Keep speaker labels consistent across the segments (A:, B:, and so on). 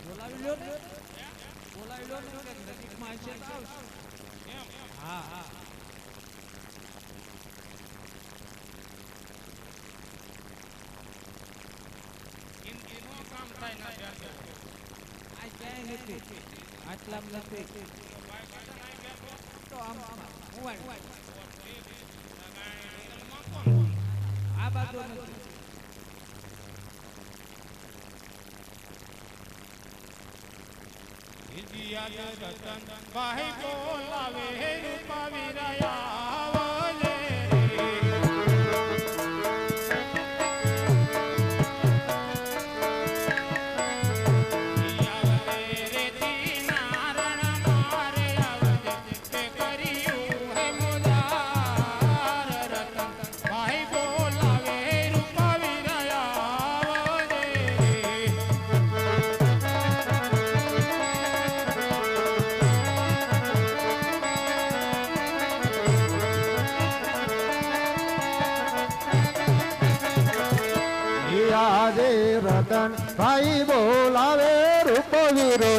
A: બોલાવી લો ને બોલાવી લો ને કે નજીકમાં હશે તો આવશે.
B: એમ
A: હા હા
B: જિંદગીનો કામ થાય ના બેઠો
A: આ ક્યાંય નથી
B: કોણ
A: આ બાજુ નથી
B: વિજયાદ રતન ભાઈ બોલાવે રૂપાવી રહ્યા ભાઈ બોલાવે
C: રૂપ વીરો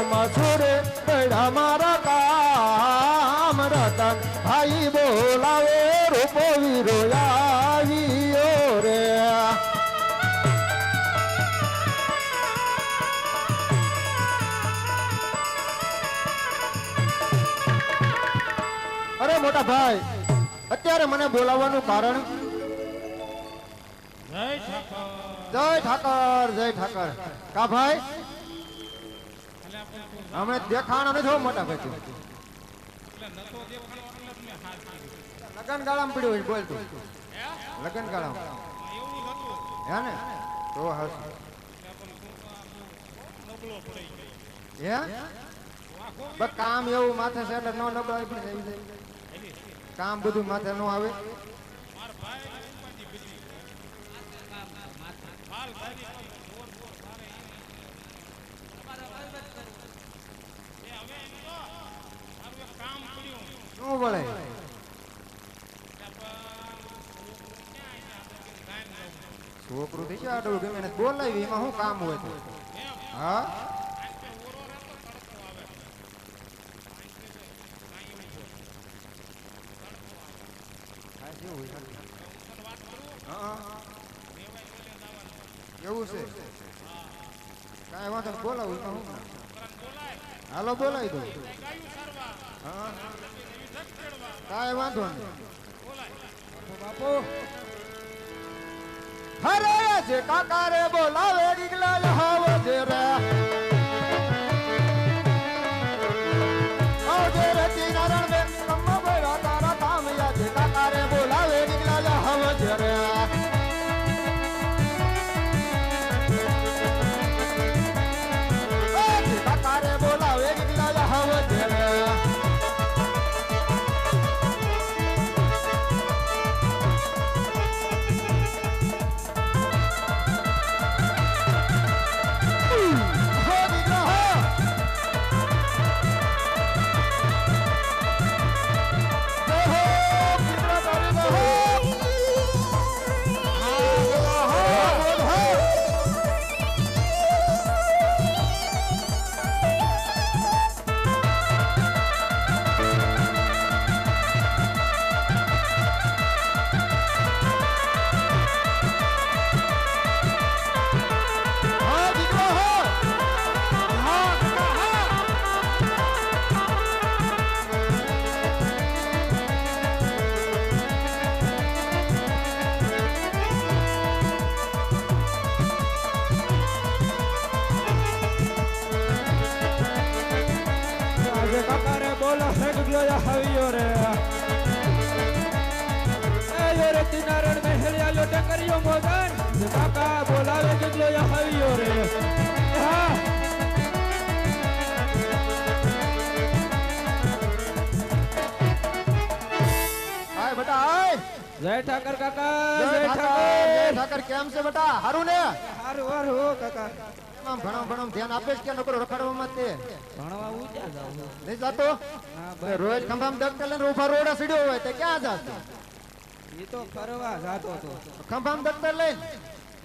C: તે છોડે પડ્યા મારા કામ રતન ભાઈ બોલાવે રૂપો વીરો આવ્યો રે અરે મોટા ભાઈ અત્યારે મને બોલાવવાનું કારણ?
B: જય ઠાકર
C: જય ઠાકર. કા ભાઈ? હમણે દેખાણો નથી હો મોટા ભાઈ. લગન ગાળામાં પડ્યો હોય, બોલ તું. લગન ગાળામાં. હે ને? તો હસ
B: હું?
C: કામ એવું માથે છે એટલે નો નબળો
B: આવી
C: કામ બધું માથે ન આવે.
B: મારા ભાઈ
C: શું
B: વળે
C: છોકરું થઈ છે આટલું ગમે બોલાવી એમાં શું કામ હોય તો હા એવું છે કાંઈ વાંધો બોલાવું એમાં
B: શું બોલાય
C: હાલો બોલાવી દો. કાંઈ વાંધો નહીં.
B: બોલાય
A: બાપુ
C: હરે જે કાકા રે બોલાવે ગીગલા હાવ જે રે. હે
A: ગયો યા હવિયો રે એ યો રે તિનારણ મહેલિયા લોટે કર્યો મોગન જે કાકા બોલાવે ગયો યા હવિયો રે હા
C: હાય બેટા હાય
A: જય ઠાકર કાકા
C: જય
A: જય
C: ઠાકર જય
A: ઠાકર
C: ઠાકર કેમ છે બેટા હારું ને
A: હારું હારું હો કાકા
C: આમ ભણો ભણો ધ્યાન આપે છે કે નકરો રખડવામાં તે
A: ભણવા ઉજા જાવ
C: નહીં જાતો? રોજ ખંભામ દગતર લઈને ઊભા રોડા સીડ્યો હોય તે ક્યાં જાતો?
A: એ તો ફરવા જાતો તો.
C: ખંભામ દગતર લઈને?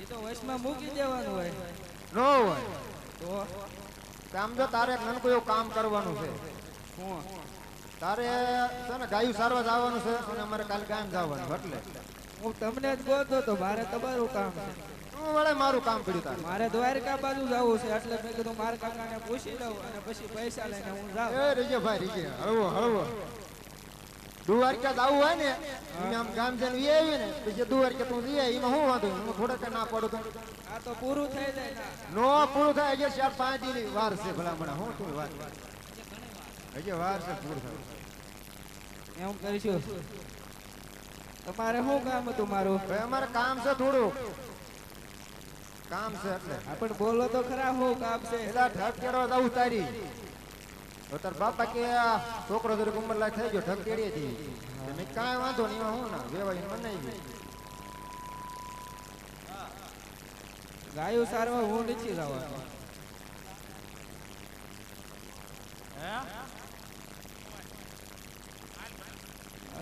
A: એ તો વચમાં મૂકી દેવાનું હોય.
C: નો હોય.
A: તો?
C: સમજો તારે નનકો એવું કામ કરવાનું છે.
A: હું
C: તારે છે ને ગાયું સારવા જવાનું છે અને અમારે કાલે ગામ જવાનું એટલે.
A: હું તમને જ બોલતો તો મારે તમારું કામ છે.
C: તું વળે મારું કામ કર્યું તારે.
A: મારે દ્વારકા બાજુ જવું છે એટલે મેં કીધું મારા કાકાને પૂછી લઉં અને પછી પૈસા લઈને હું જાઉં.
C: એ રીજે ભાઈ રીજે. હળવો હળવો. દુવારકા જવું હોય ને એને આમ ગામ જઈને વી આવી ને પછી દુવારકા તું જઈ એમાં શું વાંધો હું થોડે ના પડું તો.
A: આ તો પૂરું થઈ જાય નો.
C: પૂરું થાય હજી ચાર પાંચ દી વાર છે ભલામણા. હું તું વાર હજી વાર છે પૂરું થાય.
A: એમ કરીશું. તમારે શું કામ હતું મારું?
C: અમારે કામ છે થોડું કામ છે એટલે.
A: પણ બોલો તો ખરા હું કામ છે.
C: એલા ઢગ કેળવા જવું તારી. તો તાર બાપા કે આ છોકરો જરીક ઉંમર લાયક થઈ ગયો ઢગથી મેં કાંઈ વાંધો નહીં હું ના વેવાઈ મનાઈ ગઈ
A: ગાયું સારવા હું નીચી જવાનું.
B: હે?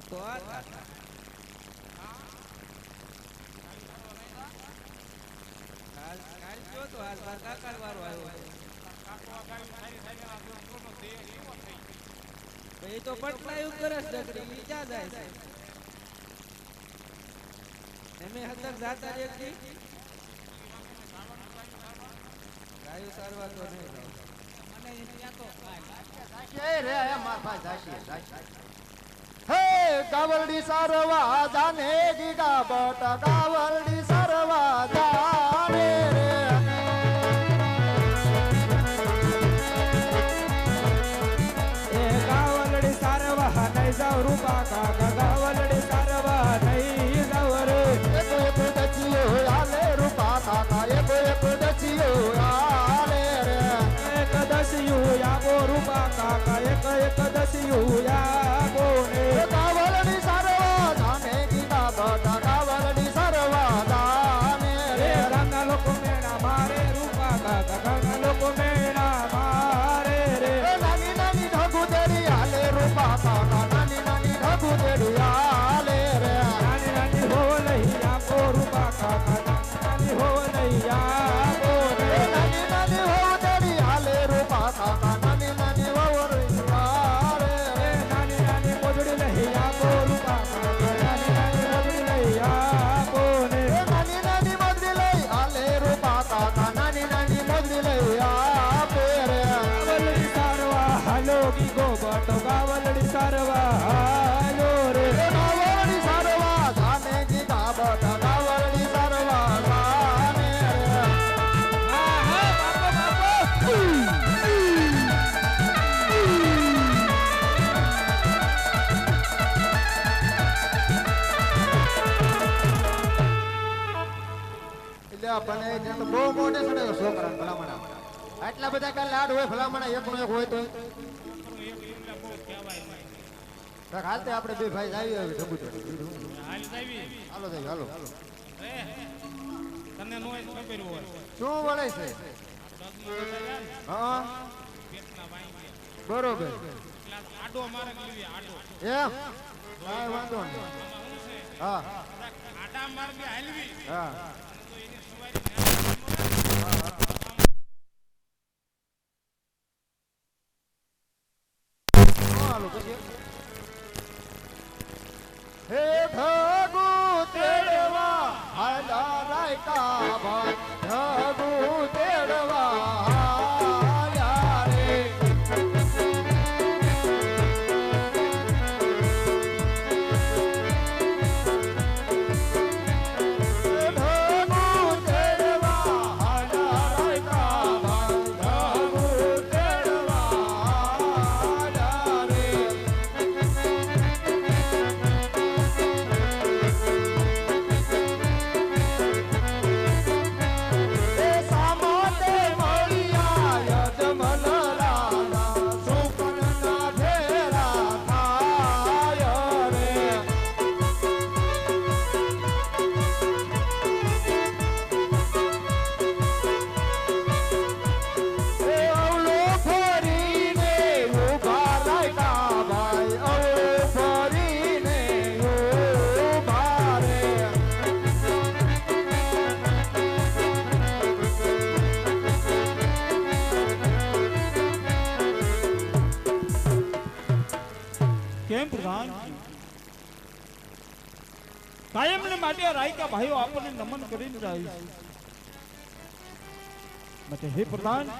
A: તો આ થાય. કાલ કાલ જો તો આજ મારા કાકા વારો આવ્યો
B: કાકો આ ગાયું સારી સારી આ દોસ્તોનો દેહ એવો થઈ ગયો.
A: તો એ તો પટલાયું કરે છે ડગડી ઈ ક્યાં જાય છે એમે હતર જાતા જ એક દી ગાયું સારવા તો નહીં જાવ.
C: એ રે એ માર ભાઈ જાશી જાશી હે કાવલડી સરવા જાને ગીગા બટ કાવલડી સરવા જાને
A: રૂપા કાકા ગાવલડી સારવા નહીં જાવ રે
C: એક એક દચિયો આલે રૂપા કાકા, એક એક દચિયો આલે રે
A: એક દસિયું આવો રૂપા કાકા એક ગાવલડી સારવા હાલો રે
C: ગાવલડી સારવા ગામે જી ગાબટ ગાવલડી સારવા ગામે આપણને બહુ મોટે છોકરા ભલામણા આટલા બધા કાલ લાડ હોય, ભલામણા એકનો એક હોય તો
B: પણ એક એકલા બહુ કહેવાય
C: કાંઈક હાલતે આપણે બે ભાઈ આવી આવી જબુ ચડે
B: હાલ જાવી.
C: હાલો જઈ હાલો.
B: તને નો ખબર હોય.
C: શું વળે છે? હા. બરોબર.
B: આડો મારે લેવી, આડો.
C: એમ? કાંઈ વાંધો નહીં. હા.
B: આડા માર્ગે હાલવી,
C: હા
B: તો એની સવારી
C: હાલો પછી. હે ભગુ તેડવા હાલા રાયકા ભાઈ
A: આ રાયકા ભાઈઓ આપણને નમન કરીને જાય છે માટે હે પ્રધાન